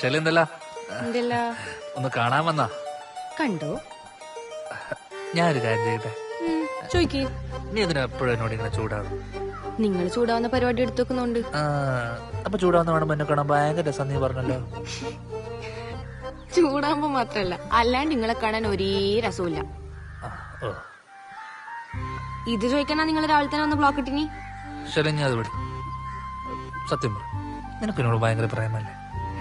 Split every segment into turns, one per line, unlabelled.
ശരി എന്തല്ല?
എന്തല്ല
ഒന്ന് കാണാൻ വന്നാ.
കണ്ടോ?
ഞാനൊരു കാര്യം ചെയ്യട്ടെ? നീ എന്തിനാ എപ്പോഴും എന്നോട് ഇങ്ങനെ ചൂടാവും
നിങ്ങൾ ചൂടാവുന്ന പരിപാടി എടുത്തു
ആ, അപ്പൊ ചൂടാവുന്ന വേണം എന്നെ കാണാൻ ഭയങ്കര രസം നീ പറഞ്ഞല്ലോ.
ചൂടാവുമ്പോ മാത്രല്ല അല്ലാണ്ട് നിങ്ങളെ കാണാൻ ഒരേ രസമില്ല ഇത് ചോദിക്കണ നിങ്ങൾ രാവിലെ തന്നെ ഒന്ന് ബ്ലോക്ക് ഇട്ടിനി?
ശരി ഞാൻ അത് വിടും. സത്യം നിനക്ക് എന്നോട് ഭയങ്കര പ്രേമല്ലേ?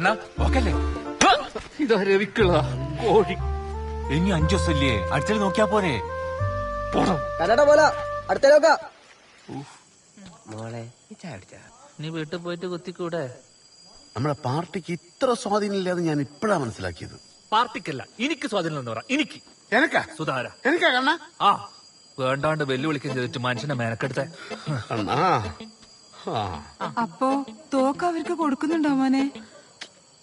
കണ്ണ ഓക്കല്ലേ
ഇതാ രവിക്കുള്ള കോഴി.
ഇനി അഞ്ചു ദിവസമല്ലേ? അടിച്ചാൽ നോക്കിയാ പോരെ.
പോണം.
കന്നഡ പോലെ. അടുത്തേക്കാ മോളെ.
നീ വീട്ടിൽ പോയിട്ട് കുത്തിക്കൂടെ?
നമ്മളെ പാർട്ടിക്ക് ഇത്ര സ്വാധീനമില്ലാതെ ഞാൻ ഇപ്പോഴാ മനസ്സിലാക്കിയത്.
പാർട്ടിക്കല്ല എനിക്ക് സ്വാധീനം എന്ന് പറ. എനിക്ക്.
എനക്കാ?
സുധാര.
എനിക്കാ കണ്ണ?
ആ. വേണ്ടാണ്ട് വെല്ലുവിളിക്കുകയും ചെയ്തിട്ട് മനുഷ്യനെ മേനക്കെടുത്ത.
അപ്പോ തോക്ക് അവർക്ക് കൊടുക്കുന്നുണ്ടോ മോനെ?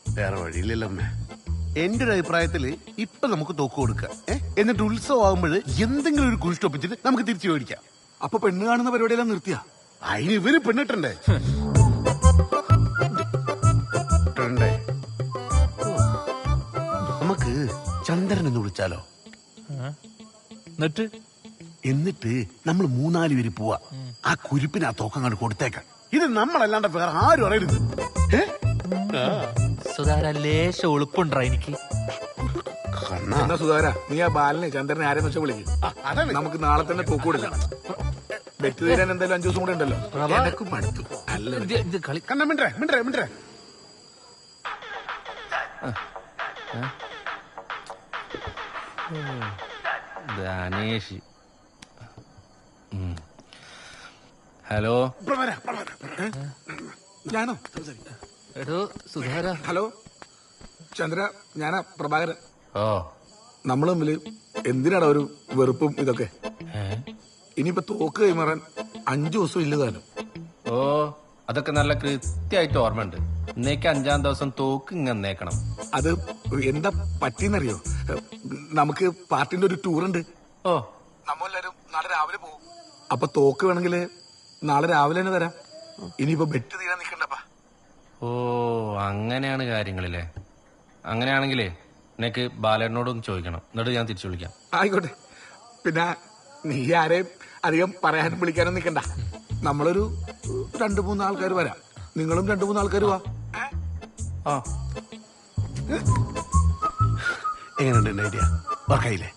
വേറെ വഴിയില്ലല്ലോ അമ്മേ. എന്റെ ഒരു അഭിപ്രായത്തിൽ ഇപ്പൊ നമുക്ക് തോക്ക് കൊടുക്കാം. ഏ? എന്നിട്ട് ഉത്സവം ആകുമ്പോൾ എന്തെങ്കിലും ഒരു കുഴിസ്റ്റൊപ്പിച്ചിട്ട് നമുക്ക് തിരിച്ചു മേടിക്കാം.
അപ്പൊ പെണ്ണ് കാണുന്ന പരിപാടിയെല്ലാം നിർത്തിയാ?
അതിന് ഇവർ പെണ്ണിട്ടണ്ടേ? ഇട്ടണ്ടേ നമുക്ക് ചന്ദ്രൻ എന്ന് വിളിച്ചാലോ?
എന്നിട്ട്?
എന്നിട്ട് നമ്മൾ മൂന്നാൽ പേര് പോവാ. ആ കുരിപ്പിന് ആ തോക്കങ്ങോട്ട് കൊടുത്തേക്കാം. ഇത് നമ്മളല്ലാണ്ട് വേറെ ആരും അറിയരുത്. ഏ? ആ.
സുധാര ലേശ എനിക്ക്.
എന്നാ സുധാര നീ ആ ബാലനെ ചന്ദ്രനെ ആരെന്ന് വെച്ചാൽ വിളിക്കും. നമുക്ക് നാളെ തന്നെ തൂക്ക് കൊടുക്കാം. ബെറ്റ് തീരാൻ എന്തായാലും അഞ്ചു ദിവസം കൂടെ ഉണ്ടല്ലോ. എനക്കും മടുത്തു. അല്ല.
കളി
കണ്ണ മിണ്ടേ മിണ്ടേ മിണ്ടേ
ധനേഷ് ഹലോ.
ഞാനോ?
എടോ സുധാര
ഹലോ ചന്ദ്ര ഞാനാ പ്രഭാകരൻ.
ഓ.
നമ്മൾ തമ്മിൽ എന്തിനാടാ ഒരു വെറുപ്പും ഇതൊക്കെ? ഇനിയിപ്പൊ തോക്ക് കൈമാറാൻ അഞ്ചു ദിവസം ഇല്ലതാനും
ഓ അതൊക്കെ നല്ല കൃത്യമായിട്ട് ഓർമ്മയുണ്ട്. ഇന്നേക്ക് അഞ്ചാം ദിവസം തോക്ക് ഇങ്ങന്നേക്കണം
അത് എന്താ പറ്റിയെന്നറിയോ? നമുക്ക് പാർട്ടിന്റെ ഒരു ടൂറുണ്ട്. ഉണ്ട്
ഓ.
നമ്മളെല്ലാരും നാളെ രാവിലെ പോകും. അപ്പൊ തോക്ക് വേണമെങ്കിൽ നാളെ രാവിലെ തന്നെ തരാം. ഇനിയിപ്പോ ബെറ്റ് തീരാൻ നിക്കണ്ടപ്പാ
ഓ അങ്ങനെയാണ് കാര്യങ്ങളില്ലേ? അങ്ങനെയാണെങ്കിലേ നിനക്ക് ബാലേട്ടനോടൊന്ന് ചോദിക്കണം. എന്നിട്ട് ഞാൻ തിരിച്ചു വിളിക്കാം.
ആയിക്കോട്ടെ. പിന്നെ നീ ആരെയും അധികം പറയാനും വിളിക്കാനും നിൽക്കണ്ട നമ്മളൊരു രണ്ടു മൂന്ന് ആൾക്കാർ വരാം. നിങ്ങളും രണ്ടു മൂന്ന് ആൾക്കാർ വാ?
ആ.
എങ്ങനെയുണ്ട് എന്റെ ഐഡിയ വർക്കായില്ലേ.